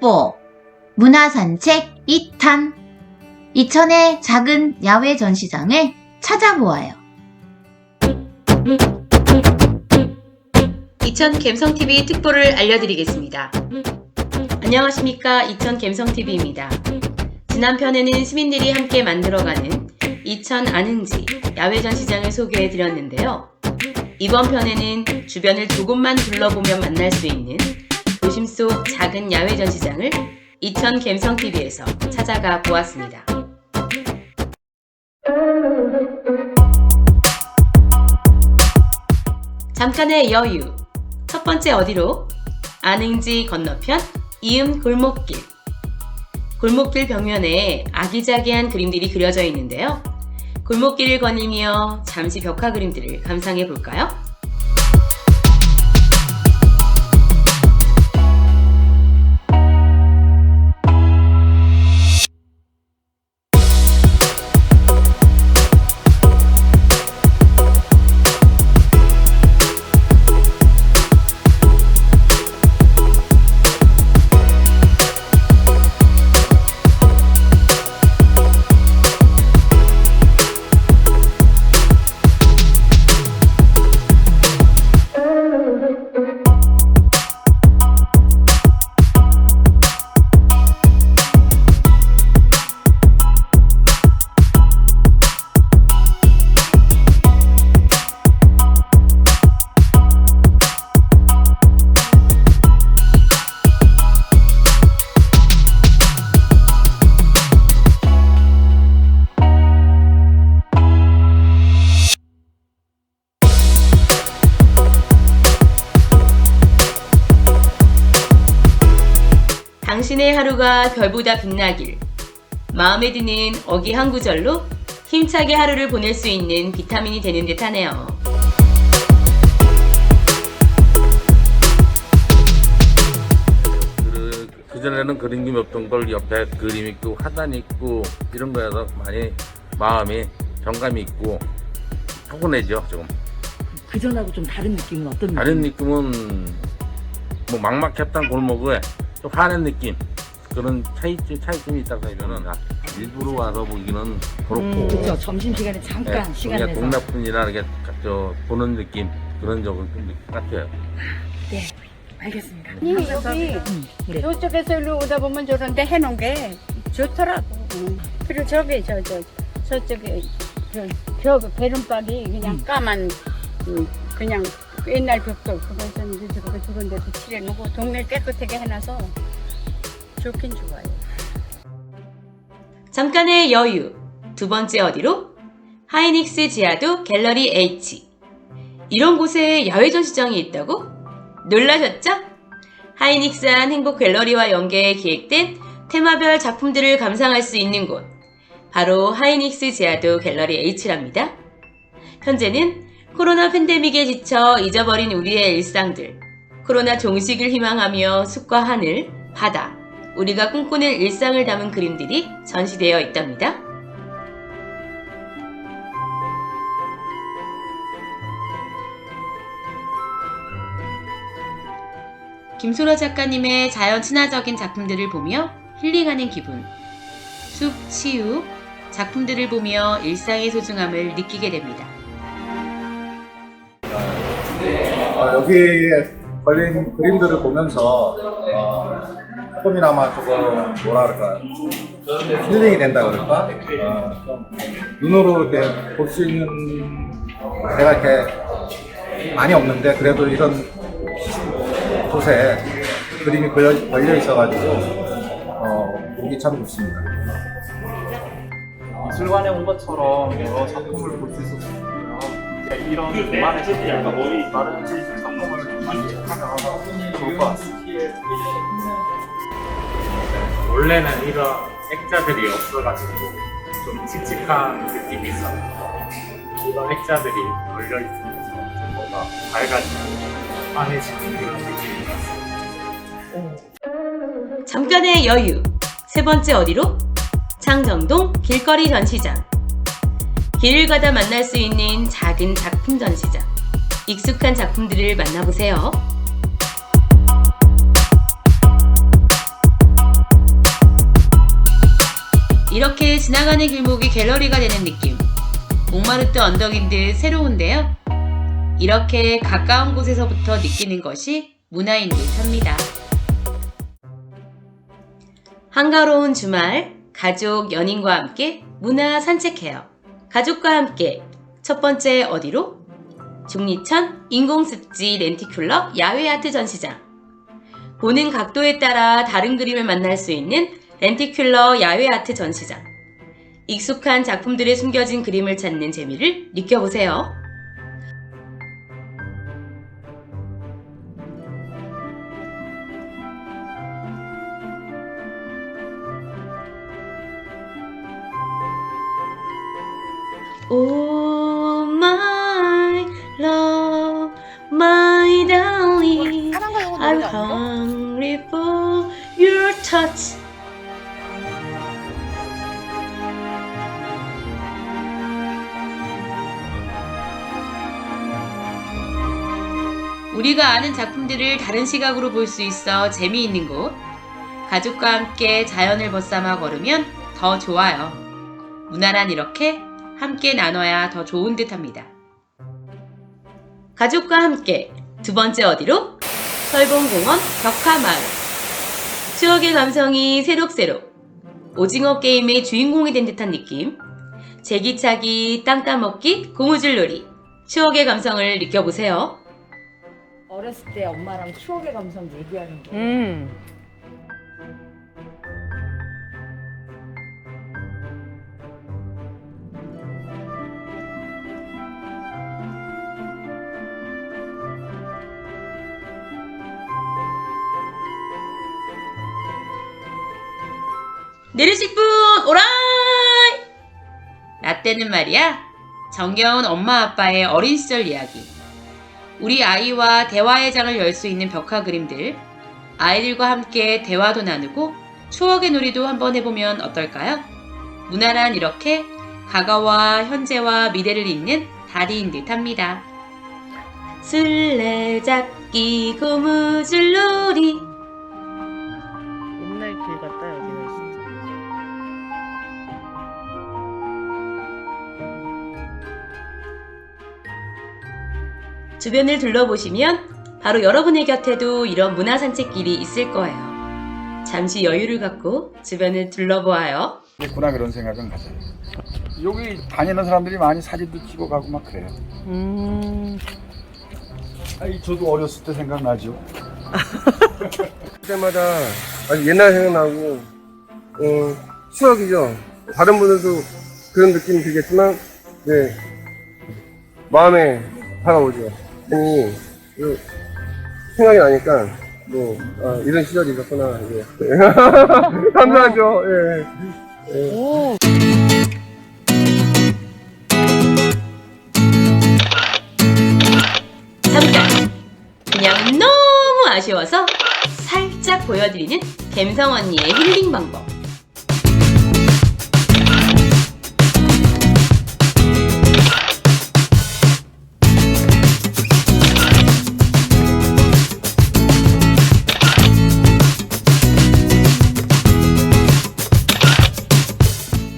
특보 문화산책 2탄 이천의 작은 야외 전시장을 찾아보아요. 이천 갬성TV 특보를 알려드리겠습니다. 안녕하십니까. 이천 갬성TV입니다. 지난 편에는 시민들이 함께 만들어가는 이천 아는지 야외 전시장을 소개해드렸는데요. 이번 편에는 주변을 조금만 둘러보면 만날 수 있는 도심 속 작은 야외 전시장을 이천 갬성TV에서 찾아가 보았습니다. 잠깐의 여유. 첫 번째 어디로? 안흥지 건너편 이음 골목길. 골목길 벽면에 아기자기한 그림들이 그려져 있는데요. 골목길을 거니며 잠시 벽화 그림들을 감상해 볼까요? 당신의 하루가 별보다 빛나길. 마음에 드는 어기 한 구절로 힘차게 하루를 보낼 수 있는 비타민이 되는 듯 하네요. 그, 그전에는 그린 그림이 없던 걸 옆에 그림 있고 화단 있고 이런 거여서 많이 마음이 정감이 있고 포근해져 좀 그전하고 좀 다른 느낌은 어떤 다른 느낌? 느낌은 뭐 막막했던 골목에 또 환한 느낌 그런 차이점, 차이점이 있다고 해서는 다 일부러 와서 보기는 그렇고 음, 그렇죠. 점심 시간에 잠깐 네, 시간 내서 동네뿐이나 이렇게 저 보는 느낌 그런 적은 좀 같아요. 네 알겠습니다. 아니 여기 음, 그래. 이쪽에서 일로 오다 보면 저런데 해놓은 게 좋더라고. 응. 그리고 저기 저 저 저쪽에 저저 베름박이 그냥 음. 까만 음, 그냥 옛날 벽돌 그것은 이제 저렇게 저런 데도 칠해놓고 동네 깨끗하게 해놔서 좋긴 좋아요. 잠깐의 여유. 두 번째 어디로? 하이닉스 지하도 갤러리 H. 이런 곳에 야외 전시장이 있다고? 놀라셨죠? 하이닉스한 행복 갤러리와 연계해 기획된 테마별 작품들을 감상할 수 있는 곳. 바로 하이닉스 지하도 갤러리 H랍니다. 현재는 코로나 팬데믹에 지쳐 잊어버린 우리의 일상들. 코로나 종식을 희망하며 숲과 하늘, 바다, 우리가 꿈꾸는 일상을 담은 그림들이 전시되어 있답니다. 김소라 작가님의 자연 친화적인 작품들을 보며 힐링하는 기분. 숲, 치유, 작품들을 보며 일상의 소중함을 느끼게 됩니다. 어, 여기에 걸린 그림들을 보면서 어, 조금이나마 조금 뭐라 그럴까 힐링이 된다 그럴까 어, 좀 눈으로 이렇게 볼 수 있는 내가 이렇게 많이 없는데 그래도 이런 곳에 그림이 걸려, 걸려 있어가지고 어, 보기 참 좋습니다. 미술관에 온 것처럼 여러 작품을 볼 수 있어서 좋고요. 이런 작품을 좀 많이 원래는 이런 액자들이 없어가지고 좀 칙칙한 느낌이 있었는데 이런 액자들이 걸려있으면서 좀 뭔가 밝아지고 환해지는 그런 느낌이 났어요. 잠깐의 여유. 세 번째 어디로? 창정동 길거리 전시장. 길을 가다 만날 수 있는 작은 작품 전시장. 익숙한 작품들을 만나보세요. 이렇게 지나가는 길목이 갤러리가 되는 느낌. 목마르트 언덕인 듯 새로운데요. 이렇게 가까운 곳에서부터 느끼는 것이 문화인 듯합니다. 한가로운 주말, 가족, 연인과 함께 문화 산책해요. 가족과 함께 첫 번째 어디로? 중리천 인공습지 렌티큘러 야외 아트 전시장. 보는 각도에 따라 다른 그림을 만날 수 있는 렌티큘러 야외 아트 전시장. 익숙한 작품들에 숨겨진 그림을 찾는 재미를 느껴보세요. I'm hungry for your touch. 우리가 아는 작품들을 다른 시각으로 볼 수 있어 재미있는 곳. 가족과 함께 자연을 벗삼아 걸으면 더 좋아요. 문화란 이렇게 함께 나눠야 더 좋은 듯 합니다. 가족과 함께 두 번째 어디로? 설봉공원 벽화마을. 추억의 감성이 새록새록. 오징어 게임의 주인공이 된 듯한 느낌. 제기차기, 땅 따먹기, 고무줄놀이. 추억의 감성을 느껴보세요. 어렸을 때 엄마랑 추억의 감성 얘기하는 거. 음. 내리실 분 오라이! 라떼는 말이야 정겨운 엄마 아빠의 어린 시절 이야기 우리 아이와 대화의 장을 열 수 있는 벽화 그림들 아이들과 함께 대화도 나누고 추억의 놀이도 한번 해보면 어떨까요? 문화란 이렇게 과거와 현재와 미래를 잇는 다리인 듯 합니다. 술래잡기 고무줄놀이 옛날 길 같다 여기는 주변을 둘러보시면 바로 여러분의 곁에도 이런 문화 산책길이 있을 거예요. 잠시 여유를 갖고 주변을 둘러보아요. 있구나 그런 생각은 가져요. 여기 다니는 사람들이 많이 사진도 찍어 가고 막 그래요. 음. 아니 저도 어렸을 때 생각나죠. 그때마다 아주 옛날 생각나고 어, 추억이죠. 다른 분들도 그런 느낌이 들겠지만 네 마음에 다가오죠. 괜히 그 생각이 나니까 뭐 아, 이런 시절이 있었구나. 이게. 감사하죠. 예. 예. 오. 잠깐! 그냥 너무 아쉬워서 살짝 보여드리는 갬성 언니의 힐링 방법.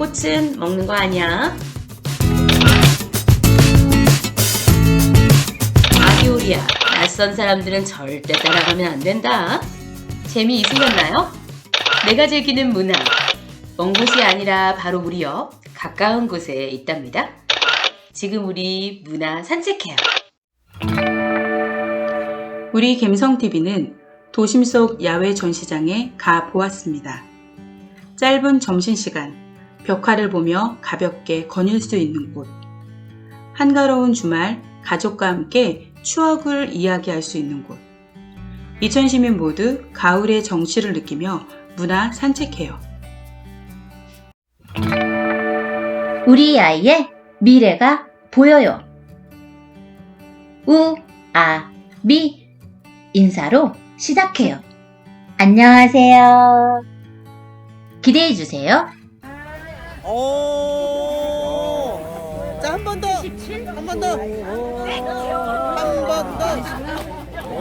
꽃은 먹는 거 아니야? 아기오리야, 낯선 사람들은 절대 따라가면 안 된다. 재미 있으셨나요? 내가 즐기는 문화. 먼 곳이 아니라 바로 우리 옆 가까운 곳에 있답니다. 지금 우리 문화 산책해요. 우리 갬성TV는 도심 속 야외 전시장에 가 보았습니다. 짧은 점심시간, 벽화를 보며 가볍게 거닐 수 있는 곳. 한가로운 주말, 가족과 함께 추억을 이야기할 수 있는 곳. 이천 시민 모두 가을의 정취를 느끼며 문화 산책해요. 우리 아이의 미래가 보여요. 우, 아, 미 인사로 시작해요. 안녕하세요. 기대해 주세요. 오. 자, 한 번 더. 한 번 더. 한 번 더. 오.